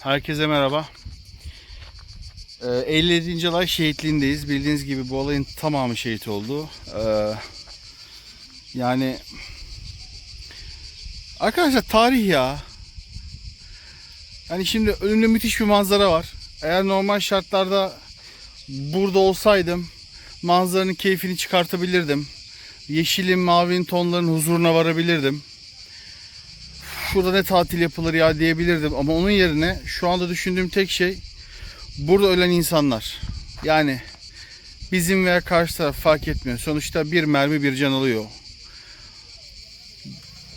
Herkese merhaba. Ee, 57. olay şehitliğindeyiz. Bildiğiniz gibi bu olayın tamamı şehit oldu. Ee, yani arkadaşlar tarih ya. Yani şimdi önümde müthiş bir manzara var. Eğer normal şartlarda burada olsaydım manzaranın keyfini çıkartabilirdim. Yeşilin, mavinin tonların huzuruna varabilirdim şurada ne tatil yapılır ya diyebilirdim ama onun yerine şu anda düşündüğüm tek şey burada ölen insanlar. Yani bizim veya karşı taraf fark etmiyor. Sonuçta bir mermi bir can alıyor.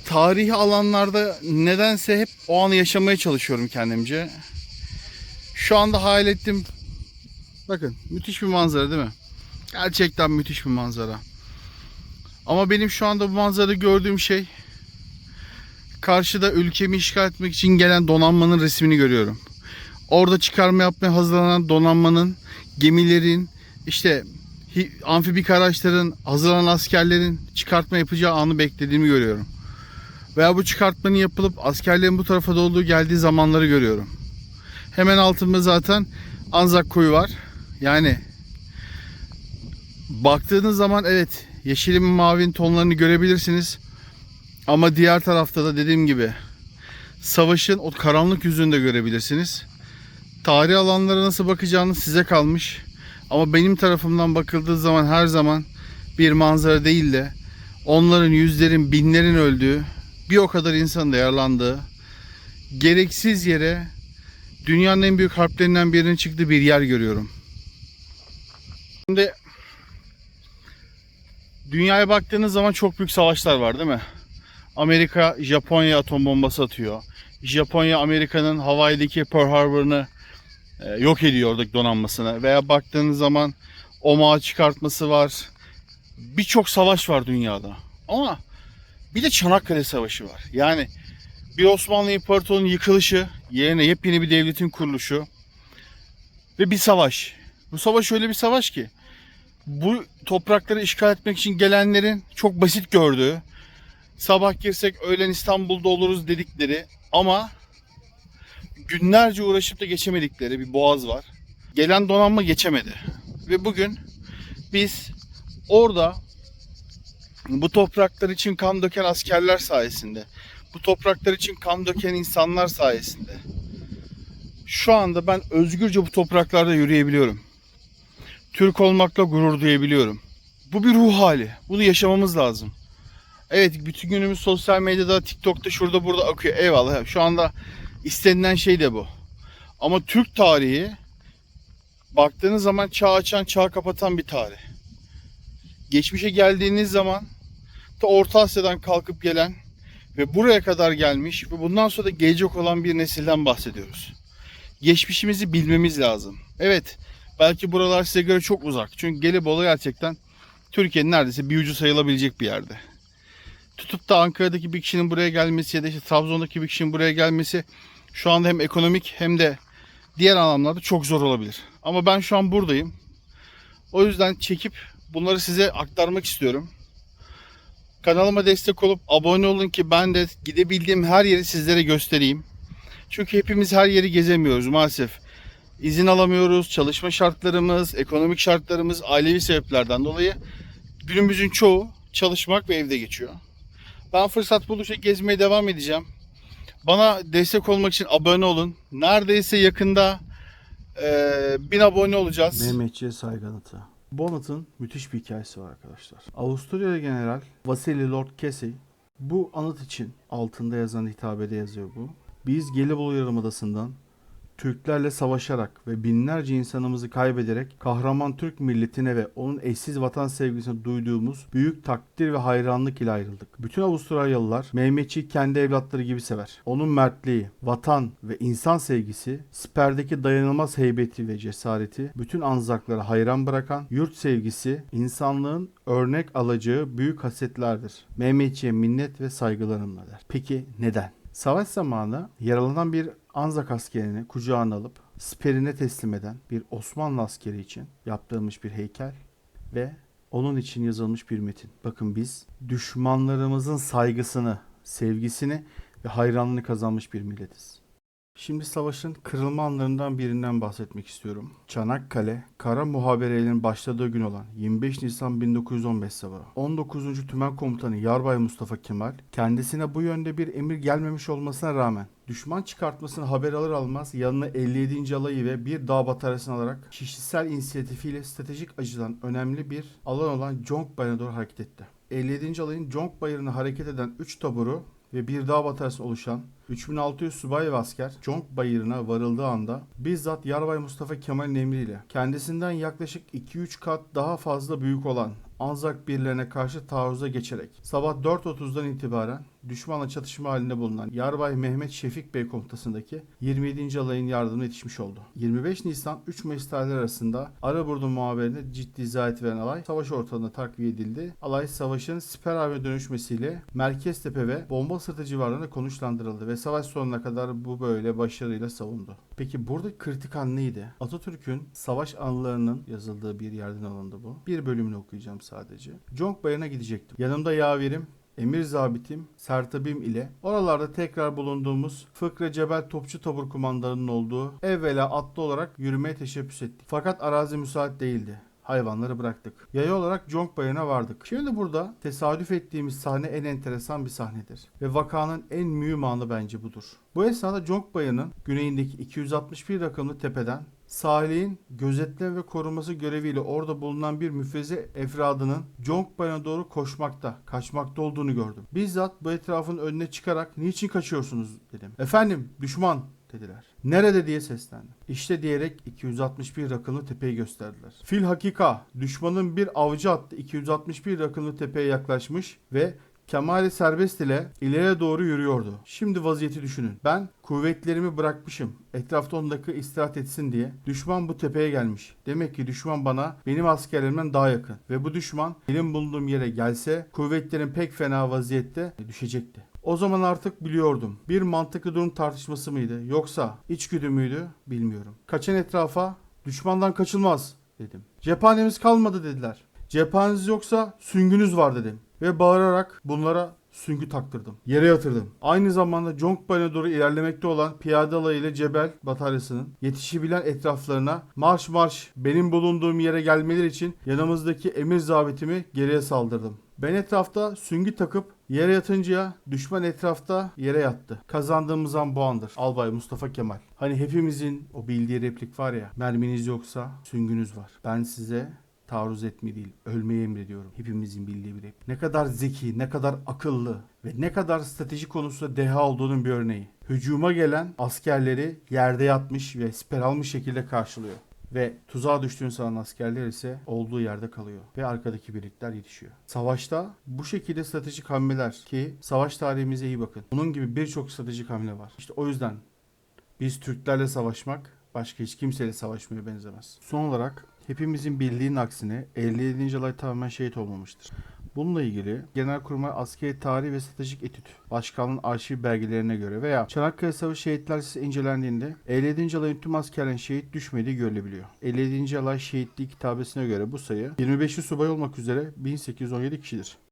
Tarihi alanlarda nedense hep o anı yaşamaya çalışıyorum kendimce. Şu anda hayal ettim. Bakın müthiş bir manzara değil mi? Gerçekten müthiş bir manzara. Ama benim şu anda bu manzarada gördüğüm şey karşıda ülkemi işgal etmek için gelen donanmanın resmini görüyorum. Orada çıkarma yapmaya hazırlanan donanmanın, gemilerin, işte amfibik araçların, hazırlanan askerlerin çıkartma yapacağı anı beklediğimi görüyorum. Veya bu çıkartmanın yapılıp askerlerin bu tarafa doğru geldiği zamanları görüyorum. Hemen altında zaten Anzak koyu var. Yani baktığınız zaman evet yeşilin mavinin tonlarını görebilirsiniz. Ama diğer tarafta da dediğim gibi savaşın o karanlık yüzünü de görebilirsiniz. Tarih alanlara nasıl bakacağınız size kalmış. Ama benim tarafımdan bakıldığı zaman her zaman bir manzara değil de onların yüzlerin binlerin öldüğü bir o kadar insanın da yaralandığı gereksiz yere dünyanın en büyük harplerinden birinin çıktığı bir yer görüyorum. Şimdi dünyaya baktığınız zaman çok büyük savaşlar var değil mi? Amerika Japonya atom bombası atıyor. Japonya Amerika'nın Hawaii'deki Pearl Harbor'ını e, yok ediyor oradaki donanmasını. Veya baktığınız zaman Omaha çıkartması var. Birçok savaş var dünyada. Ama bir de Çanakkale Savaşı var. Yani bir Osmanlı İmparatorluğu'nun yıkılışı, yerine yepyeni bir devletin kuruluşu ve bir savaş. Bu savaş öyle bir savaş ki bu toprakları işgal etmek için gelenlerin çok basit gördüğü, sabah girsek öğlen İstanbul'da oluruz dedikleri ama günlerce uğraşıp da geçemedikleri bir boğaz var. Gelen donanma geçemedi. Ve bugün biz orada bu topraklar için kan döken askerler sayesinde, bu topraklar için kan döken insanlar sayesinde şu anda ben özgürce bu topraklarda yürüyebiliyorum. Türk olmakla gurur duyabiliyorum. Bu bir ruh hali. Bunu yaşamamız lazım. Evet bütün günümüz sosyal medyada, TikTok'ta şurada burada akıyor. Eyvallah. Şu anda istenilen şey de bu. Ama Türk tarihi baktığınız zaman çağ açan, çağ kapatan bir tarih. Geçmişe geldiğiniz zaman ta Orta Asya'dan kalkıp gelen ve buraya kadar gelmiş ve bundan sonra da gelecek olan bir nesilden bahsediyoruz. Geçmişimizi bilmemiz lazım. Evet, belki buralar size göre çok uzak. Çünkü Gelibolu gerçekten Türkiye'nin neredeyse bir ucu sayılabilecek bir yerde tutup da Ankara'daki bir kişinin buraya gelmesi ya da işte Trabzon'daki bir kişinin buraya gelmesi şu anda hem ekonomik hem de diğer anlamlarda çok zor olabilir. Ama ben şu an buradayım. O yüzden çekip bunları size aktarmak istiyorum. Kanalıma destek olup abone olun ki ben de gidebildiğim her yeri sizlere göstereyim. Çünkü hepimiz her yeri gezemiyoruz maalesef. İzin alamıyoruz, çalışma şartlarımız, ekonomik şartlarımız, ailevi sebeplerden dolayı günümüzün çoğu çalışmak ve evde geçiyor. Ben fırsat buldukça gezmeye devam edeceğim. Bana destek olmak için abone olun. Neredeyse yakında eee 1000 abone olacağız. Mehmetçiye saygı anıtı. Bu anıtın müthiş bir hikayesi var arkadaşlar. Avusturyalı General Vasily Lord Casey bu anıt için altında yazan hitabede yazıyor bu. Biz Gelibolu Yarımadası'ndan Türklerle savaşarak ve binlerce insanımızı kaybederek kahraman Türk milletine ve onun eşsiz vatan sevgisine duyduğumuz büyük takdir ve hayranlık ile ayrıldık. Bütün Avustralyalılar Mehmetçiği kendi evlatları gibi sever. Onun mertliği, vatan ve insan sevgisi, siperdeki dayanılmaz heybeti ve cesareti bütün Anzaklara hayran bırakan yurt sevgisi, insanlığın örnek alacağı büyük hasetlerdir. Mehmetçiğe minnet ve saygılarımla der. Peki neden? Savaş zamanı yaralanan bir Anzak askerini kucağına alıp siperine teslim eden bir Osmanlı askeri için yaptırılmış bir heykel ve onun için yazılmış bir metin. Bakın biz düşmanlarımızın saygısını, sevgisini ve hayranlığını kazanmış bir milletiz. Şimdi savaşın kırılma anlarından birinden bahsetmek istiyorum. Çanakkale, kara muhaberelerin başladığı gün olan 25 Nisan 1915 sabahı. 19. Tümen Komutanı Yarbay Mustafa Kemal, kendisine bu yönde bir emir gelmemiş olmasına rağmen düşman çıkartmasını haber alır almaz yanına 57. alayı ve bir dağ bataryasını alarak kişisel inisiyatifiyle stratejik açıdan önemli bir alan olan Jong Bayırı'na doğru hareket etti. 57. alayın Jong Bayırı'na hareket eden 3 taburu ve bir dağ bataryası oluşan 3600 subay ve asker Jong Bayırı'na varıldığı anda bizzat Yarbay Mustafa Kemal'in emriyle kendisinden yaklaşık 2-3 kat daha fazla büyük olan Anzak birlerine karşı taarruza geçerek sabah 4.30'dan itibaren düşmanla çatışma halinde bulunan Yarbay Mehmet Şefik Bey komutasındaki 27. alayın yardımına yetişmiş oldu. 25 Nisan 3 Mayıs tarihleri arasında Araburnu muhaberine ciddi izahat veren alay savaş ortamında takviye edildi. Alay savaşın siper haline dönüşmesiyle Merkeztepe ve Bomba Sırtı civarlarında konuşlandırıldı ve savaş sonuna kadar bu böyle başarıyla savundu. Peki burada kritik an neydi? Atatürk'ün savaş anılarının yazıldığı bir yerden alındı bu. Bir bölümünü okuyacağım sadece. Jong Bayırı'na gidecektim. Yanımda yaverim, Emir zabitim Sertabim ile oralarda tekrar bulunduğumuz Fıkra Cebel Topçu Tabur kumandanının olduğu evvela atlı olarak yürümeye teşebbüs ettik. Fakat arazi müsait değildi. Hayvanları bıraktık. Yaya olarak Jong Bayırı'na vardık. Şimdi burada tesadüf ettiğimiz sahne en enteresan bir sahnedir. Ve vakanın en mühim anı bence budur. Bu esnada Jong Bayırı'nın güneyindeki 261 rakımlı tepeden sahilin gözetleme ve koruması göreviyle orada bulunan bir müfreze efradının Jong Bayırı'na doğru koşmakta, kaçmakta olduğunu gördüm. Bizzat bu etrafın önüne çıkarak niçin kaçıyorsunuz dedim. Efendim düşman dediler. Nerede diye seslendim. İşte diyerek 261 rakımlı tepeyi gösterdiler. Fil hakika düşmanın bir avcı attı 261 rakımlı tepeye yaklaşmış ve Kemali serbest ile ileriye doğru yürüyordu. Şimdi vaziyeti düşünün. Ben kuvvetlerimi bırakmışım. Etrafta 10 dakika istirahat etsin diye. Düşman bu tepeye gelmiş. Demek ki düşman bana benim askerlerimden daha yakın. Ve bu düşman benim bulunduğum yere gelse kuvvetlerim pek fena vaziyette düşecekti. O zaman artık biliyordum. Bir mantıklı durum tartışması mıydı yoksa içgüdü müydü bilmiyorum. Kaçan etrafa düşmandan kaçılmaz dedim. Cephanemiz kalmadı dediler. Cephaneniz yoksa süngünüz var dedim. Ve bağırarak bunlara süngü taktırdım. Yere yatırdım. Aynı zamanda Jongbay'a doğru ilerlemekte olan piyade alayı ile Cebel bataryasının yetişebilen etraflarına marş marş benim bulunduğum yere gelmeleri için yanımızdaki emir zabitimi geriye saldırdım. Ben etrafta süngü takıp yere yatıncaya düşman etrafta yere yattı. Kazandığımız an bu andır. Albay Mustafa Kemal. Hani hepimizin o bildiği replik var ya. Merminiz yoksa süngünüz var. Ben size taarruz etmeyi değil, ölmeyi emrediyorum. Hepimizin bildiği bir replik. Ne kadar zeki, ne kadar akıllı ve ne kadar strateji konusunda deha olduğunun bir örneği. Hücuma gelen askerleri yerde yatmış ve siper almış şekilde karşılıyor. Ve tuzağa düştüğün sanan askerler ise olduğu yerde kalıyor. Ve arkadaki birlikler yetişiyor. Savaşta bu şekilde stratejik hamleler ki savaş tarihimize iyi bakın. Bunun gibi birçok stratejik hamle var. İşte o yüzden biz Türklerle savaşmak başka hiç kimseyle savaşmaya benzemez. Son olarak hepimizin bildiğinin aksine 57. alay tamamen şehit olmamıştır. Bununla ilgili Genelkurmay Askeri Tarih ve Stratejik Etüt Başkanlığın arşiv belgelerine göre veya Çanakkale Savaşı şehitler listesi incelendiğinde 57. alayın tüm askerlerin şehit düşmediği görülebiliyor. 57. alay şehitliği kitabesine göre bu sayı 25'li subay olmak üzere 1817 kişidir.